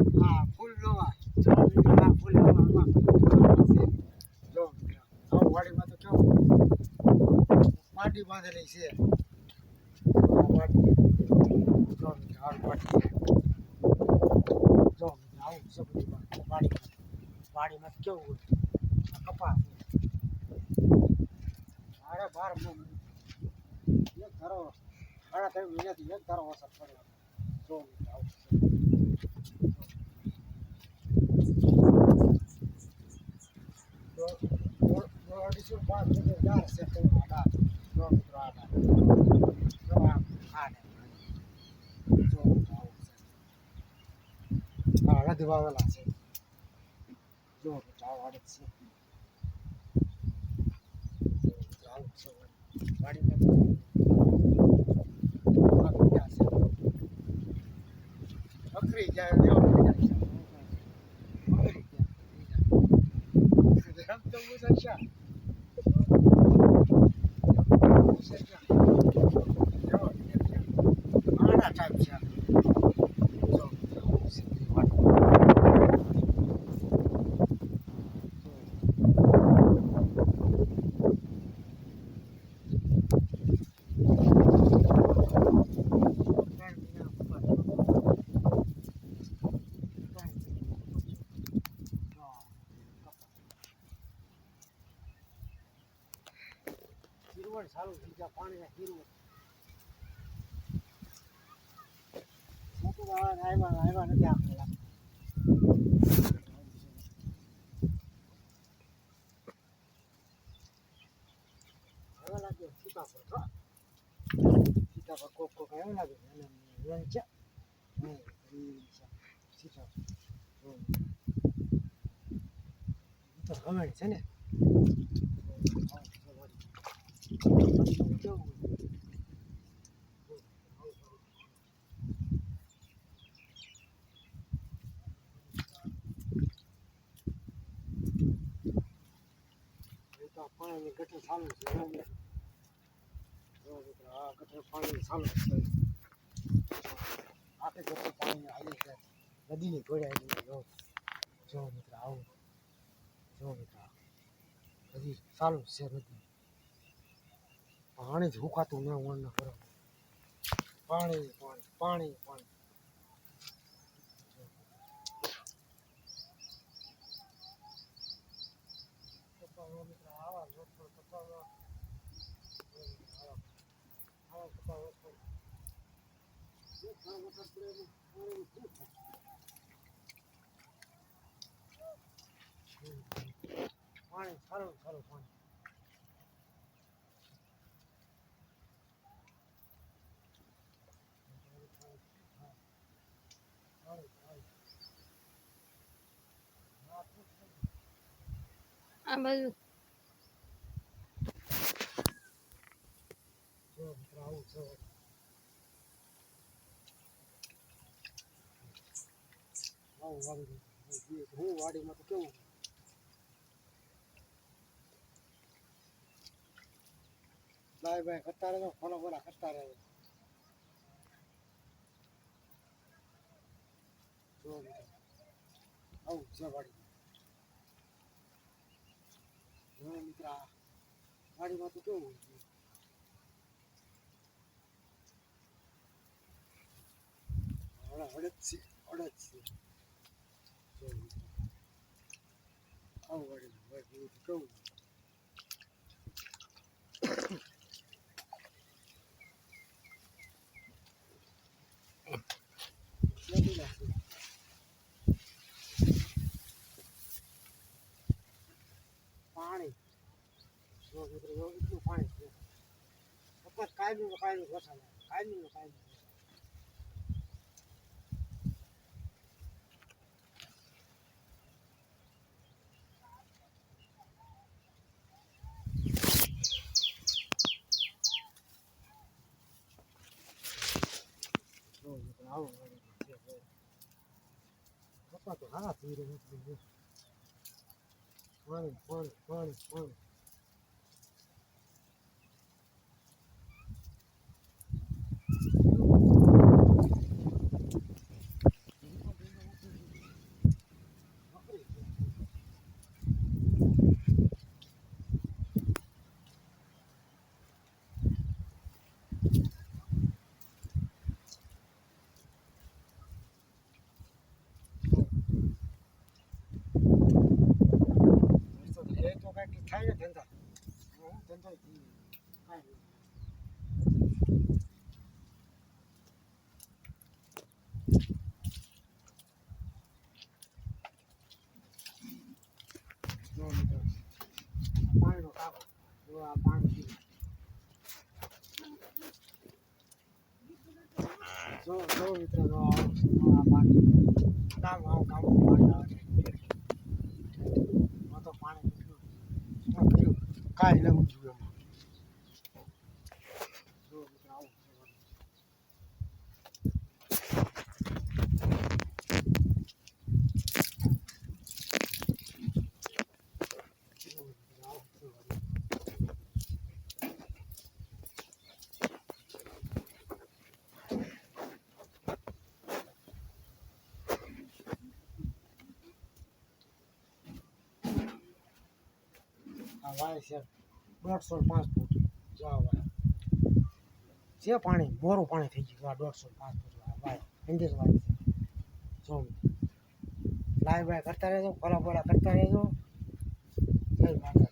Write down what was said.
આ ફૂલ જો મિત્રો આ ફૂલ નવામાં જો વાડીમાં તો કેવું માટી બાંધેલી છે. જો જો વાડીમાં. કેવું હોય? કપાસ મારે બાર એક ધારો સાડા ત્રણ મહિનાથી એક ધારો વરસાદ પડ્યો. જો, આવું હજાર છે જો આવું છે આ હળદ વાવેલા છે જો મિત્રો આવું આડે છે જો મિત્રો આવું છે વાડીમાં તો આ બીજા છે બકરી જાય હિરવણ સારું થઈ જાય પાણી હિરવણ મોટું વાળા આવ્યા આવ્યા નથી આપેલા આવ્યા લાગે સીતાફળ ખા સીતાફળ કોક કોક આવ્યા લાગે અને વેણ છે નહીં એ છે સીતાફળ હમ. ઈ તો હમણ છે ને કેવું એ તો પાણીની ગટર ચાલુ છે આ ગટર પાણી ચાલુ છે આખે ગટર પાણી આવી છે નદીની ઘોડે આવી જો જો મિત્ર આવું જો મિત્ર હજી ચાલુ છે નદી પાણી જ હુકાતું ન વણ ન કરો. પાણી પાણી પાણી પાણી. કપામાં સારું આવા લોકો કપામાં આવા કપા લોકો એક ઘર વખત પડે ને પાણી શું થાય હમ. પાણી સારું સારું પાણી આ હું વાડીમાં તો કેવું બાય ભાઈ કરતા રહે ફોલો બોલા કરતા મિત્રો આવું છે વાડી. જો મિત્ર, આ વાડીમાં તો કેવું હોય છે? છે છે. જો, મિત્રો, આવું છે વાડી તો કેવું નથી લાગતું પાણી જો મિત્રો જો એટલું પાણી છે કપાસ કાયમી કાયમી આવે કાયમી કાયમી જો મિત્રો આવું વાડી છે જો. કપાસ તો 开个灯子，嗯，灯子已经开了。弄个，搬一个大，我搬。જો મિત્રો પાણીનો ટાંકો જો આ પાણી પીવું. જો જો મિત્રો જો આ જો આ પાણી ગામ આવું ગામ પાણી આવે છે હું તો પાણી પીધું શું કર્યું કાંઈ ન મૂક્યું એમાં જો મિત્રો આવું છે બધું. જો મિત્રો આવું છે બધું. આ વાય છે દોઢસો પાંચ ફૂટ જો આ છે પાણી, મોરું પાણી થઈ ગયું આ દોઢસો પાંચ ફૂટ આ વાય અંદેજ વાય છે. જો લાય બાય કરતા રહેજો, ફરા ફોલા કરતા રહેજો. જય માતા